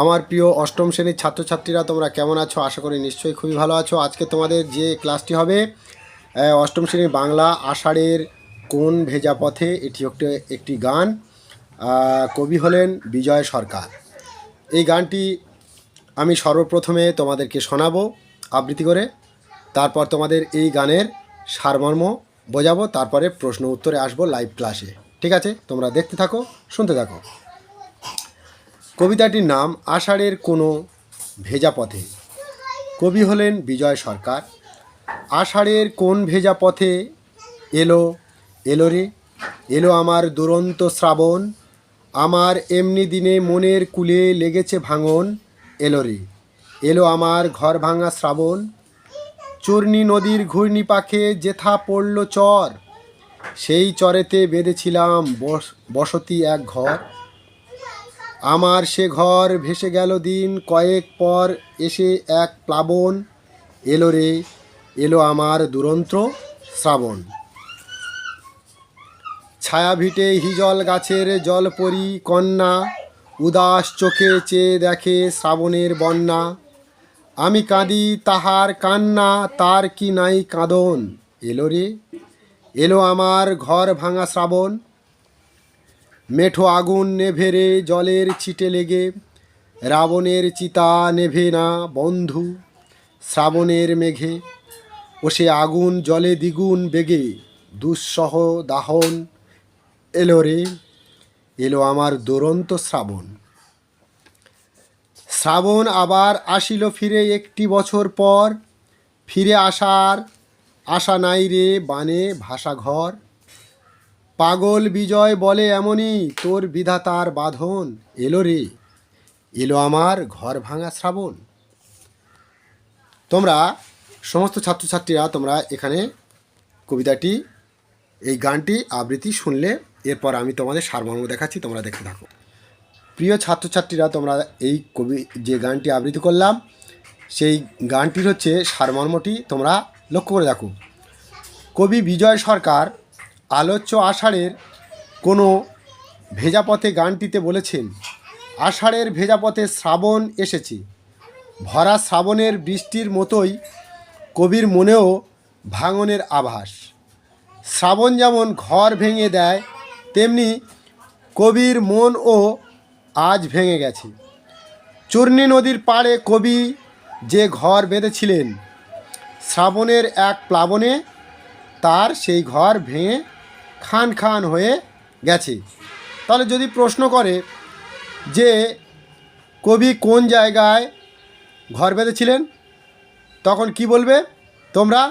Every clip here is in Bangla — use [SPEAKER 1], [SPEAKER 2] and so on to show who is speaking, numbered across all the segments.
[SPEAKER 1] আমার প্রিয় অষ্টম শ্রেণির ছাত্রছাত্রীরা, তোমরা কেমন আছো? আশা করি নিশ্চয়ই খুবই ভালো আছো। আজকে তোমাদের যে ক্লাসটি হবে অষ্টম শ্রেণির বাংলা আষাঢ়ের কোন ভেজা পথে, এটি একটি একটি গান। কবি হলেন বিজয় সরকার। এই গানটি আমি সর্বপ্রথমে তোমাদেরকে শোনাবো আবৃত্তি করে, তারপর তোমাদের এই গানের সারমর্ম বোঝাবো, তারপরে প্রশ্ন উত্তরে আসব লাইভ ক্লাসে ঠিক আছে? তোমরা দেখতে থাকো, শুনতে থাকো। কবিতাটির নাম আষাঢ়ের কোনো ভেজা পথে। কবি হলেন বিজয় সরকার। আষাঢ়ের কোন ভেজা পথে এলো? এলো রে, এলো আমার দুরন্ত শ্রাবণ। আমার এমনি দিনে মনের কুলে লেগেছে ভাঙন। এলো রে, এলো আমার ঘর ভাঙা শ্রাবণ। চূর্ণী নদীর ঘূর্ণি পাখে যেথা পড়ল চর, সেই চরেতে বেঁধেছিলাম বস- বসতি এক ঘর। আমার সে ঘর ভেসে গেল দিন, কয়েক পর এসে এক প্লাবন। এলো রে, এলো আমার দুরন্ত শ্রাবণ। ছায়া ভিটে হিজল গাছের জলপরি কন্যা, উদাস চোখে চেয়ে দেখে শ্রাবণের বন্যা। আমি কাঁদি তাহার কান্না, তার কি নাই কাঁদন? এলো রে, এলো আমার ঘর ভাঙা শ্রাবণ। মেঠো আগুন নেভে রে, জলের ছিটে লেগে। রাবণের চিতা নেভে না, বন্ধু, শ্রাবণের মেঘে। ও সে আগুন জলে দ্বিগুণ বেগে, দুঃসহ দাহন এলো রে, এলো আমার দুরন্ত শ্রাবণ। শ্রাবণ আবার আসিল ফিরে একটি বছর পর, ফিরে আসার আশা নাই রে বানে ভাষা ঘর পাগল বিজয় বলে এমনই, তোর বিধাতার বাঁধন। এলো রে, এলো আমার ঘর ভাঙা শ্রাবণ। তোমরা, সমস্ত ছাত্রছাত্রীরা, তোমরা এখানে কবিতাটি, এই গানটি আবৃত্তি শুনলে, এরপর আমি তোমাদের সারমর্ম দেখাচ্ছি, তোমরা দেখতে থাকো। প্রিয় ছাত্রছাত্রীরা, তোমরা এই কবি, যে গানটি আবৃত্তি করলাম, সেই গানটির হচ্ছে সারমর্মটি তোমরা লক্ষ্য করে দেখো। কবি বিজয় সরকার আলোচ্য আষাঢ়ের কোনো ভেজা পথে গানটিতে বলেছেন, আষাঢ়ের ভেজা পথে শ্রাবণ এসেছে। ভরা শ্রাবণের বৃষ্টির মতোই কবির মনেও ভাঙনের আভাস। শ্রাবণ যেমন ঘর ভেঙে দেয়, তেমনি কবির মনও আজ ভেঙে গেছে। চূর্ণী নদীর পাড়ে কবি যে ঘর বেঁধেছিলেন, শ্রাবণের এক প্লাবনে তার সেই ঘর ভেঙে খান খান হয়ে গেছে। তাহলে যদি প্রশ্ন করে যে কবি কোন জায়গায় ঘর বেঁধেছিলেন, তখন কি বলবে? তোমরা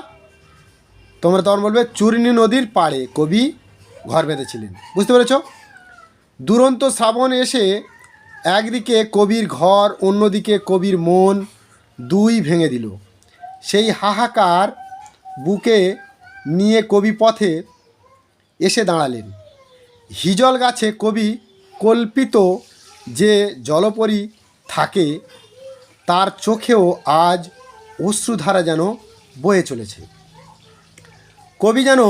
[SPEAKER 1] তোমরা তখন বলবে চূর্ণী নদীর পাড়ে কবি ঘর বেঁধেছিলেন। বুঝতে পেরেছ? দুরন্ত শ্রাবণ এসে একদিকে কবির ঘর, অন্যদিকে কবির মন দুই ভেঙে দিল। সেই হাহাকার বুকে নিয়ে কবি পথে এসে দাঁড়ালেন। হিজল গাছে কবি কল্পিত যে জলপরি থাকে, তার চোখেও আজ অশ্রুধারা যেন বয়ে চলেছে। কবি যেন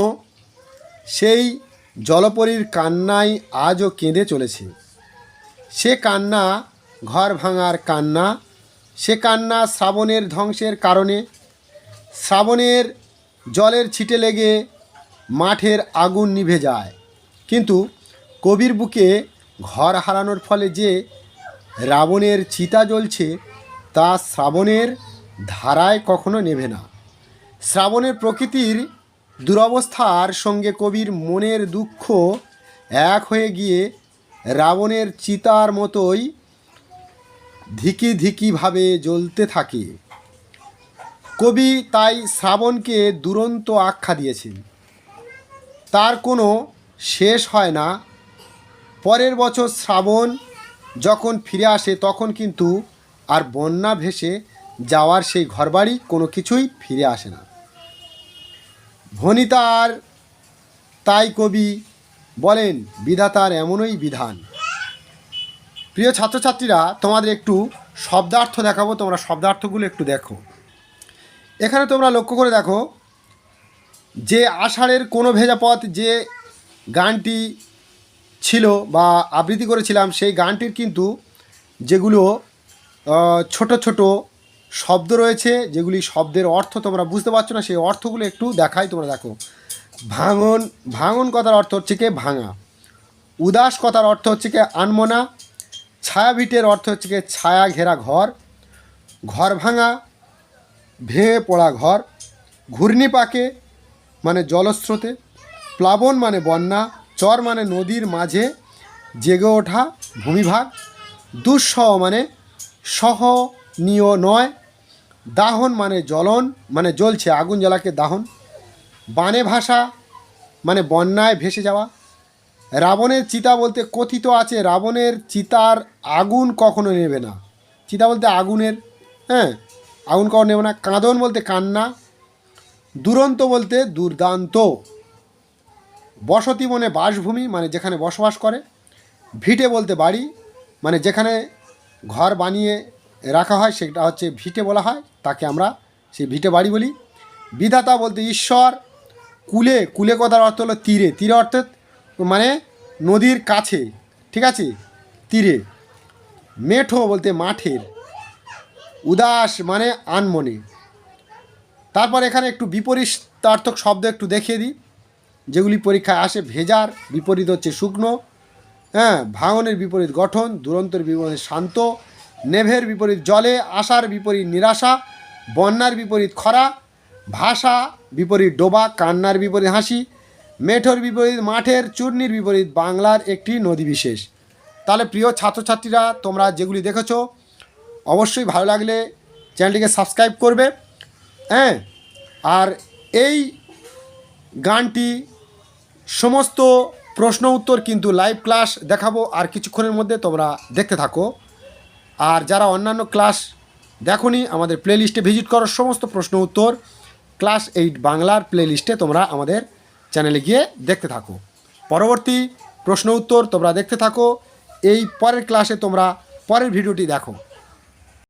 [SPEAKER 1] সেই জলপরীর কান্নায় আজও কেঁদে চলেছে। সে কান্না ঘর ভাঙার কান্না, সে কান্না শ্রাবণের ধ্বংসের কারণে, শ্রাবণের জলের ছিটে লেগে মাঠের আগুন নিভে যায়। কিন্তু কবির বুকে ঘর হারানোর ফলে যে রাবণের চিতা জ্বলছে, তা শ্রাবণের ধারায় কখনো নেভে না। শ্রাবণের প্রকৃতির দুরবস্থার সঙ্গে কবির মনের দুঃখ এক হয়ে গিয়ে রাবণের চিতার মতোই ধিকি ধিকিভাবে জ্বলতে থাকে। কবি তাই শ্রাবণকে দুরন্ত আখ্যা দিয়েছেন। তার কোনো শেষ হয় না। পরের বছর শ্রাবণ যখন ফিরে আসে, তখন কিন্তু আর বন্যা ভেসে যাওয়ার সেই ঘরবাড়ি কোনো কিছুই ফিরে আসে না। ভনিতার তাই কবি বলেন বিধাতার এমনই বিধান। প্রিয় ছাত্রছাত্রীরা, তোমাদের একটু শব্দার্থ দেখাবো, তোমরা শব্দার্থগুলো একটু দেখো। এখানে তোমরা লক্ষ্য করে দেখো যে আষাঢ়ের কোনো ভেজা পথ যে গানটি ছিল বা আবৃত্তি করেছিলাম, সেই গানটির কিন্তু যেগুলো ছোট ছোট শব্দ রয়েছে, যেগুলি শব্দের অর্থ তোমরা বুঝতে পারছ না, সেই অর্থগুলো একটু দেখাই তোমরা দেখো। ভাঙন ভাঙন কথার অর্থ হচ্ছে কি ভাঙা। উদাস কথার অর্থ হচ্ছে কি আনমনা। ছায়াভিটের অর্থ হচ্ছে কি ছায়া ঘেরা ঘর। ঘর ভাঙা ভেঙে পড়া ঘর। ঘূর্ণিপাকে মানে জলস্রোতে, প্লাবন মানে বন্যা, চর মানে নদীর মাঝে জেগে ওঠা ভূমিভাগ, দুঃসহ মানে সহনীয় নয়, দাহন মানে জ্বলন মানে জ্বলছে, আগুন জ্বালাকে দাহন, বানে ভাষা মানে বন্যায় ভেসে যাওয়া, রাবণের চিতা বলতে কথিত আছে, রাবণের চিতার আগুন কখনো নেবে না, চিতা বলতে আগুনের হ্যাঁ আগুন কখনো নেবে না, কাঁদন বলতে কান্না দুরন্ত বলতে দুর্দান্ত। বসতি মনে বাসভূমি মানে যেখানে বসবাস করে। ভিটে বলতে বাড়ি মানে যেখানে ঘর বানিয়ে রাখা হয়, সেটা হচ্ছে ভিটে বলা হয়। তাকে আমরা সেই ভিটে বাড়ি বলি। বিধাতা বলতে ঈশ্বর, কুলে কুলে কথার অর্থ হলো তীরে। তীরে অর্থাৎ মানে নদীর কাছে, ঠিক আছে? তীরে। মেঠো বলতে মাঠের। উদাস মানে আনমনে। তারপর এখানে একটু বিপরীতার্থক শব্দ একটু দেখিয়ে দিই। যেগুলি পরীক্ষায় আসে, ভেজার বিপরীত হচ্ছে শুকনো হ্যাঁ ভাঙনের বিপরীত গঠন, দুরন্তের বিপরীত শান্ত, নেভের বিপরীত জলে, আশার বিপরীত নিরাশা, বন্যার বিপরীত খরা, ভাষা বিপরীত ডোবা, কান্নার বিপরীত হাসি, মেঠোর বিপরীত মাঠের, চূর্ণির বিপরীত বাংলার একটি নদী বিশেষ। তাহলে প্রিয় ছাত্রছাত্রীরা, তোমরা যেগুলি দেখেছ, অবশ্যই ভালো লাগলে চ্যানেলটিকে সাবস্ক্রাইব করবে। হ্যাঁ আর এই গানটি সমস্ত প্রশ্ন উত্তর কিন্তু লাইভ ক্লাস দেখাবো, আর কিছুক্ষণের মধ্যে তোমরা দেখতে থাকো। আর যারা অন্যান্য ক্লাস দেখোনি, আমাদের প্লেলিস্টে ভিজিট করো, সমস্ত প্রশ্ন উত্তর ক্লাস এইট বাংলার প্লেলিস্টে তোমরা আমাদের চ্যানেলে গিয়ে দেখতে থাকো। পরবর্তী প্রশ্ন উত্তর তোমরা দেখতে থাকো, এই পরের ক্লাসে তোমরা পরের ভিডিওটি দেখো।